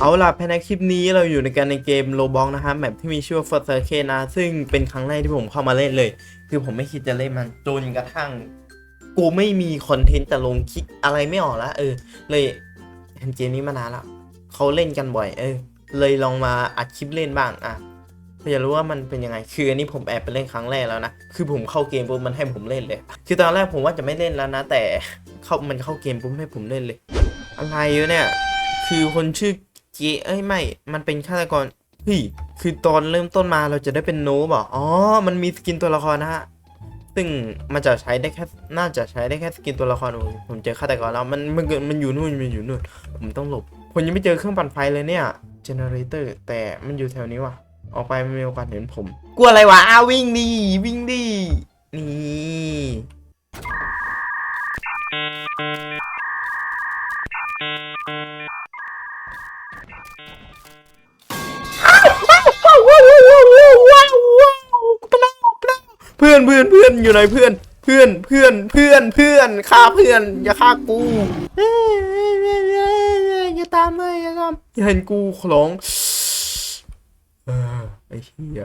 เอาล่ะภายในคลิปนี้เราอยู่ในการในเกมโลบอกนะฮะแมปที่มีชื่อว่า First Circuit นะ ซึ่งเป็นครั้งแรกที่ผมเข้ามาเล่นเลย คือผมไม่คิดจะเล่นมันจนกระทั่ง กูไม่มีคอนเทนต์จะลงคลิปอะไรไม่ออกละเออ เลยเห็นเกมนี้มานานแล้วเขาเล่นกันบ่อย เออ เลยลองมาอัดคลิปเล่นบ้างอะเพื่อจะรู้ว่ามันเป็นยังไง คืออันนี้ผมแอบไปเล่นครั้งแรกแล้วนะ คือผมเข้าเกมปุ๊บมันให้ผมเล่นเลย คือตอนแรกผมว่าจะไม่เล่นแล้วนะ แต่เข้ามันเข้าเกมปุ๊บให้ผมเล่นเลย อะไรเนี่ย คือคนชื่อ เจเอ้ยไม่ มันเป็นฆาตกรเฮ้ยคือตอนเริ่มต้นมาเราจะได้เป็นโนบอะอ๋อ มันมีสกินตัวละครนะฮะซึ่งมันจะใช้ได้แค่น่าจะใช้ได้แค่สกินตัวละครผมเจอฆาตกรแล้วมันมันเกิดมันอยู่นู่นมันอยู่นู่นผมต้องหลบผมยังไม่เจอเครื่องปั่นไฟเลยเนี่ยเจเนเรเตอร์แต่มันอยู่แถวนี้ว่ะออกไปไม่มีโอกาสเห็นผม กลัวอะไรวะอ้าววิ่งดิวิ่งดินี่ อนเพื่อนเพื่อนอยู่ไหนเพื่อนเพื่อนเพื่อนเพื่อนเพื่อนฆ่าเพื่อน อย่าฆ่ากูอย่าตามเลยอย่าตามอย่าเห็นกูขลองเออไอ้เหี้ย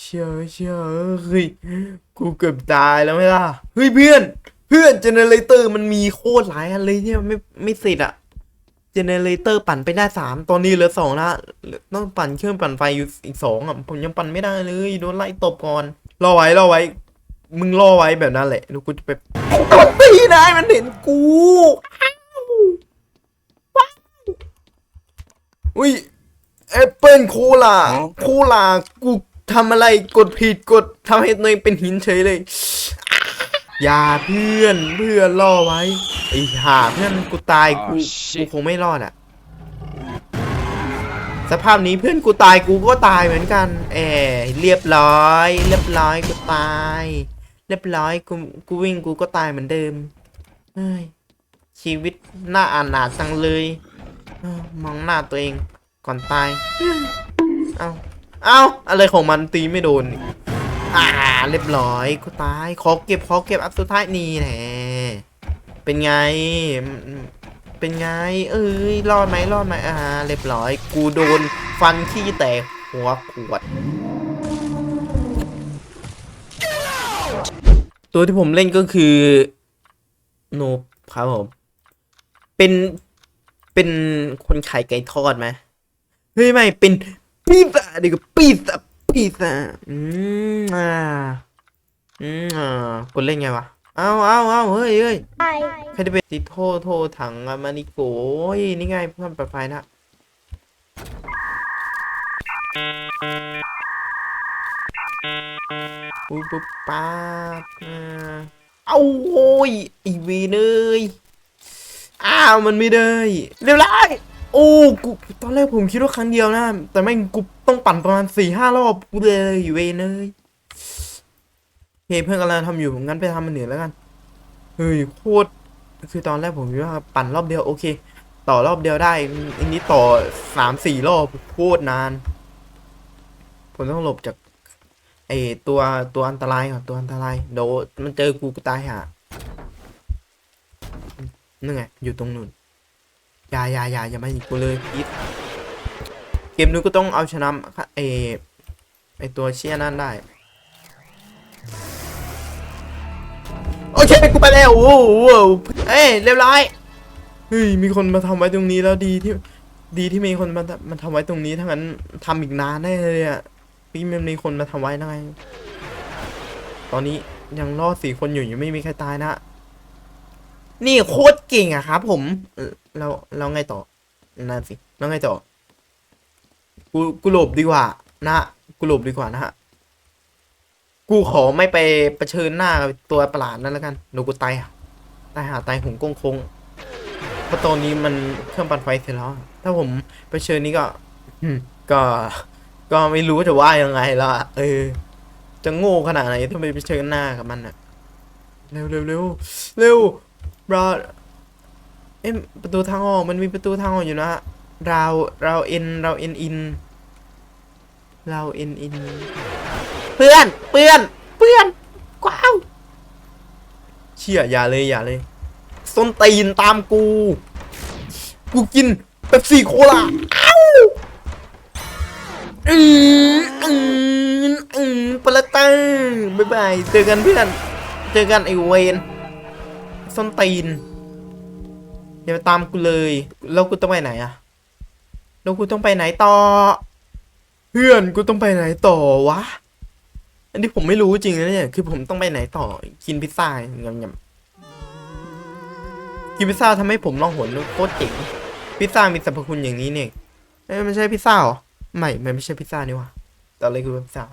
เชี่ยเชี่ยเฮ้ยกูเกือบตายแล้วไหมล่ะเฮ้ยเพื่อน เพื่อนเจเนเรเตอร์มันมีโคตรหลายอันเลยเนี่ยไม่ไม่เสร็จอะเจเนเรเตอร์ปั่นไปได้สามตอนนี้เหลือสองละต้องปั่นเครื่องปั่นไฟอยู่อีกสองอะผมยังปั่นไม่ได้เลยโดนไล่ตบก่อนรอไว้รอไว้ มึงรอไว้แบบนั้นแหละแล้วกูจะไปกดตีนายมันเห็นกูอ้าวว้าวอุ้ยแอปเปิลโคลาโคลากูทำอะไรกดผิดกดทำให้ตัวเองเป็นหินเฉยเลย อย่าเพื่อนเพื่อนรอไว้ไอ้ห่าเพื่อนกูตายกู Oh, กู shit. คงไม่รอดอะสภาพนี้เพื่อนกูตายกูก็ตายเหมือนกันแอบเรียบร้อย เรียบร้อยกูตาย เรียบร้อยกูกูวิ่งกูก็ตายเหมือนเดิมเฮ้ยชีวิตน่าอานาจังเลยมองหน้าตัวเองก่อนตาย เอาเอาอะไรของมันตีไม่โดน อ่า เรียบร้อยกูตาย ขอเก็บขอเก็บอันสุดท้ายนี่แหละเป็นไง เป็นไง เอ้ย รอดไหมรอดไหมอ่า เรียบร้อย กูโดนฟันขี้แตกหัวขวด ตัวที่ผมเล่นก็คือโนบครับผมเป็นเป็นคนขายไก่ทอดไหมเฮ้ยไม่เป็นปีศาจดีกว่าปีศาจปีศาจอืมอ่าอืมอ่ากดเล่นไงวะเอาเอาเอาเฮ้ยเฮ้ยใครจะเป็นติโทโทถังอามานิโกยนี่ไงเพื่อนปลาไฟนะ ปุ๊บปุ๊บป๊าเอาโอ้ยไอวีเนยอ้าวมันไม่ได้เรียบร้อยโอ้กูตอนแรกผมคิดว่าครั้งเดียวนะ แต่ไม่งกูต้องปั่นประมาณสี่ห้ารอบกูเลยเวเนยเฮ้เพื่อนกำลังทำอยู่งั้นไปทำมันเหนือแล้วกันเฮ้ยโคตรคือตอนแรกผมคิดว่าปั่นรอบเดียวโอเค ต่อรอบเดียวได้อันนี้ต่อสามสี่รอบโคตรนาน ผมต้องหลบจาก ไอตัวตัวอันตรายก่อนตัวอันตรายเดี๋ยวมันเจอกูกูตายห่านั่นไงอยู่ตรงนู้นอย่าอย่าอย่าอย่ามาหยิงกูเลยพีทเกมนี้นก็ต้องเอาชนะไอไอตัวเชี่ยนั่นได้ โอเคกูไปแล้วโอ้โหเอ้ยเรียบร้อยเฮ้ยมีคนมาทำไว้ตรงนี้แล้วดีที่ดีที่มีคนมามาทำไว้ตรงนี้ทั้งนั้นทำอีกนานแน่เลยอะ พี่มันมีคนมาทำไว้นะไงตอนนี้ยังรอดสี่คนอยู่ยังไม่มีใครตายนะ นี่โคตรเก่งอะครับ ผมเออแล้วแล้วไงต่อนั่นสิแล้วไงต่อ กูกูหลบดีกว่า นะกูหลบดีกว่านะฮะกูขอไม่ไปเผชิญหน้าตัวประหลาดนั่นแล้วกันเดี๋ยวกูตายอะตายหาตายหงกงคงเพราะตอนนี้มันเครื่องปั่นไฟเสร็จแล้ว ถ้าผมไปเชิญนี้ก็ก็ ก็ไม่รู้จะว่ายังไงแล้วอะเออ จะโง่ขนาดไหนถ้าไปเผชิญหน้ากับมันอะเร็วเร็วเร็วเร็วรอเอ๊ะประตูทางออกมันมีประตูทางออกอยู่นะเราเราเอ็นเราเอ็นอินเราเอ็นอินเพื่อนเพื่อนเพื่อนกว้าวเชี่ยอย่าเลยอย่าเลยส้นตีนตามกู กูกินเป๊ปซี่โคลา อืมอืมอืมปละตังบ๊ายบาย เจอกันเพื่อน เจอกันไอเวนส้นตีนอย่ามาตามกูเลย แล้วกูต้องไปไหนอะแล้วกูต้องไปไหนต่อ เพื่อนกูต้องไปไหนต่อวะ อันนี้ผมไม่รู้จริงนะเนี่ย คือผมต้องไปไหนต่อ กินพิซซ่ายำยำกินพิซซ่าทำให้ผมล่องหนโคตรเจ๋งพิซซ่ามีสรรพคุณอย่างนี้เนี่ยเอ้ยไม่ใช่พิซซ่าเหรอ ไม่มันไม่ใช่พิซซ่านี่วะแต่อนแรกคือพิซซ่า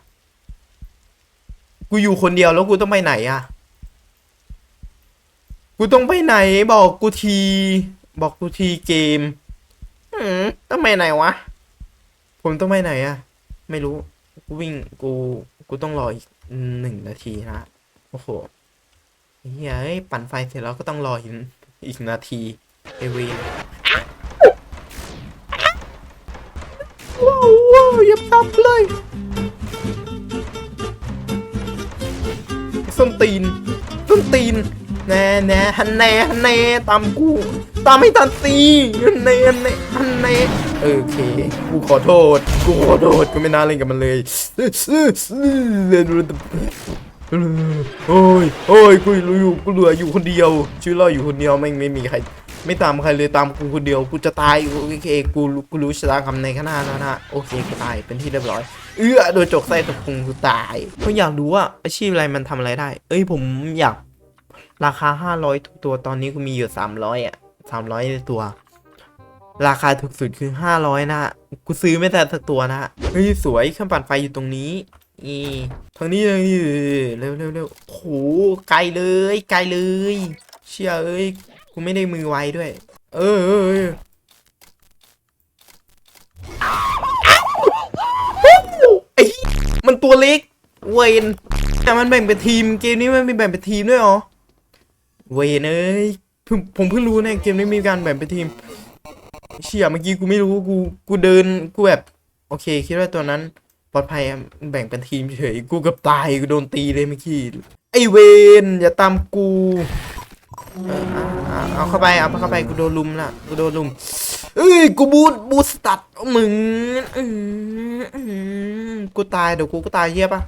กูอยู่คนเดียวแล้วกูต้องไปไหนอะกูต้องไปไหนบอกกูที บอกกูทีเกม อืมต้องไปไหนวะ ผมต้องไปไหนอะไม่รู้ กูวิ่ง กู กูต้องรออีกหนึ่งนาทีนะ โอ้โหเฮ้ย ปั่นไฟเสร็จแล้วก็ต้องรออีกอีกนาทีไอเวนาวว้าวอย่าตับเลยส้นตีนส้นตีนแน่แน่ฮันแน่ฮันแน่ตามกู ตามไม่ทันตีฮันแน่ฮันแน่ฮันแน่โอเค กูขอโทษ กูขอโทษ กูไม่น่าเล่นกับมันเลยโอ้ยโอ้ยกูรู้อยู่กูเหลืออยู่คนเดียวชื่อรอดอยู่คนเดียวไม่ไม่มีใคร ไม่ตามใครเลยตามกูคนเดียวกูจะตายโอเคกูกูรู้ชะตากรรมในข้างหน้าแล้วนะโอเคกูตายเป็นที่เรียบร้อย เอื้อโดนจกไส้ตะพุงกูตายก็อยากรู้ว่าอาชีพอะไรมันทำอะไรได้ เอ้ยผมอยากราคาห้าร้อยทุกตัวตอนนี้กูมีอยู่สามร้อยอะสามร้อยตัว ราคาถูกสุดคือห้าร้อยนะกูซื้อไม่แต่สักตัวนะเฮ้ยสวยเครื่องปั่นไฟอยู่ตรงนี้อีทางนี้เลยนี่เร็วเร็วเร็วโหไกลเลยไกลเลย เชี่ยเอ้ย กูไม่ได้มือไวด้วย เออเออไอ้มันตัวเล็ก เวนแต่มันแบ่งเป็นทีม เกมนี้มันมีแบ่งเป็นทีมด้วยเหรอ เวนเอ้ยผมเพิ่งรู้เนี่ยเกมนี้มีการแบ่งเป็นทีม เชี่ยเมื่อกี้กูไม่รู้ กู กูเดิน กูแบบ โอเค คิดว่าตัวนั้นปลอดภัยแบ่งเป็นทีมเฉย กูเกับตาย กูโดนตีเลยเมื่อกี้ ไอเวนอย่าตามกู เออเอาเข้าไปเอาเข้าไปกูโดนลุมละกูโดนลุมเอ้ยกูบูทบูสตัดมึงกูตายเดี๋ยวกูก็ตายเหี้ยปะ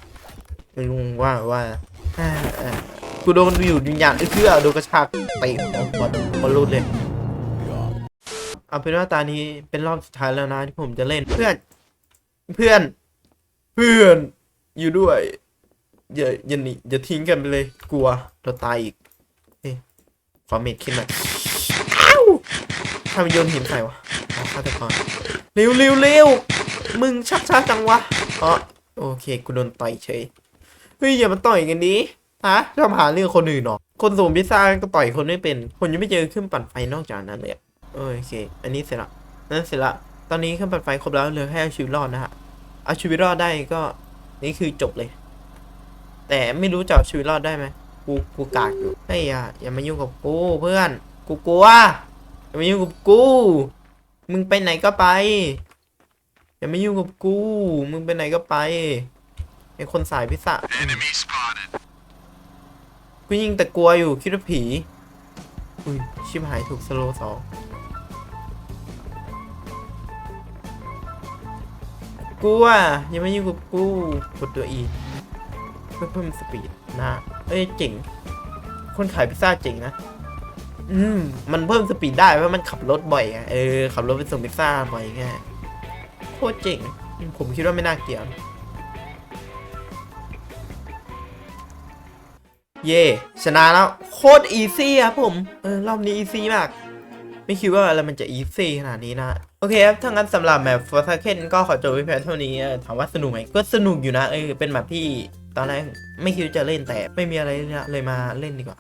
ไม่รู้ว่าว่ากูโดนอยู่วิญญาณเอ้ยเพื่อโดนกระชากเตะหัวหัวหัวรุดเลยเอาเป็นว่าตานี้เป็นรอบสุดท้ายแล้วนะที่ผมจะเล่นเพื่อน เพื่อน เพื่อน อยู่ด้วยอย่าอย่าหนีอย่าทิ้งกันไปเลย กลัวเราตายอีก ขอเม็ดขึ้นหน่อยอ้าวทำไมโยนหินใส่วะอ๋อฆาตกรเร็วเร็วเร็วมึงชักช้าจังวะอ๋อโอเคกูโดนต่อยเฉยเฮ้ยอย่ามาต่อยกันดิฮะชอบหาเรื่องคนอื่นเนาะคนส่งพิซซ่าก็ต่อยคนไม่เป็นผมยังไม่เจอเครื่องปั่นไฟนอกจากนั้นเลยโอเค อันนี้เสร็จละนั่นเสร็จละตอนนี้เครื่องปั่นไฟครบแล้วเหลือแค่เอาชีวิตรอดนะฮะเอาชีวิตรอดได้ก็นี่คือจบเลย แต่ไม่รู้จะเอาชีวิตรอดได้ไหม กูกูกากอยู่เฮ้ยอย่าอย่ามายุ่งกับกูเพื่อน กูกลัวอย่ามายุ่งกับกู มึงไปไหนก็ไปอย่ามายุ่งกับกู มึงไปไหนก็ไปไอคนสายพิซซ่ากูยิงแต่กลัวอยู่คิดว่าผี อุ้ยชิบหายถูกสโลว์สองกูอะอย่ามายุ่งกับกูกดตัว E เพื่อเพิ่มสปีดนะเอ้ยเจ๋งคนขายพิซซ่าเจ๋งนะ อืม มันเพิ่มสปีดได้เพราะมันขับรถบ่อยไงเออขับรถไปส่งพิซซ่าบ่อยไงโคตรเจ๋ง ผมคิดว่าไม่น่าเกลียดเย่ชนะแล้ว โคตรอีซี่ครับผม เออรอบนี้อีซี่มาก ไม่คิดว่าอะไรมันจะอีซี่ขนาดนี้นะ โอเคครับ ถ้างั้นสำหรับแมปฟอร์ซาเคนก็ขอจบไว้เพียงเท่านี้ถามว่าสนุกไหมก็สนุกอยู่นะ เออ เป็นแบบที่ ตอนแรกไม่คิดจะเล่นแต่ไม่มีอะไรเลยมาเล่นดีกว่า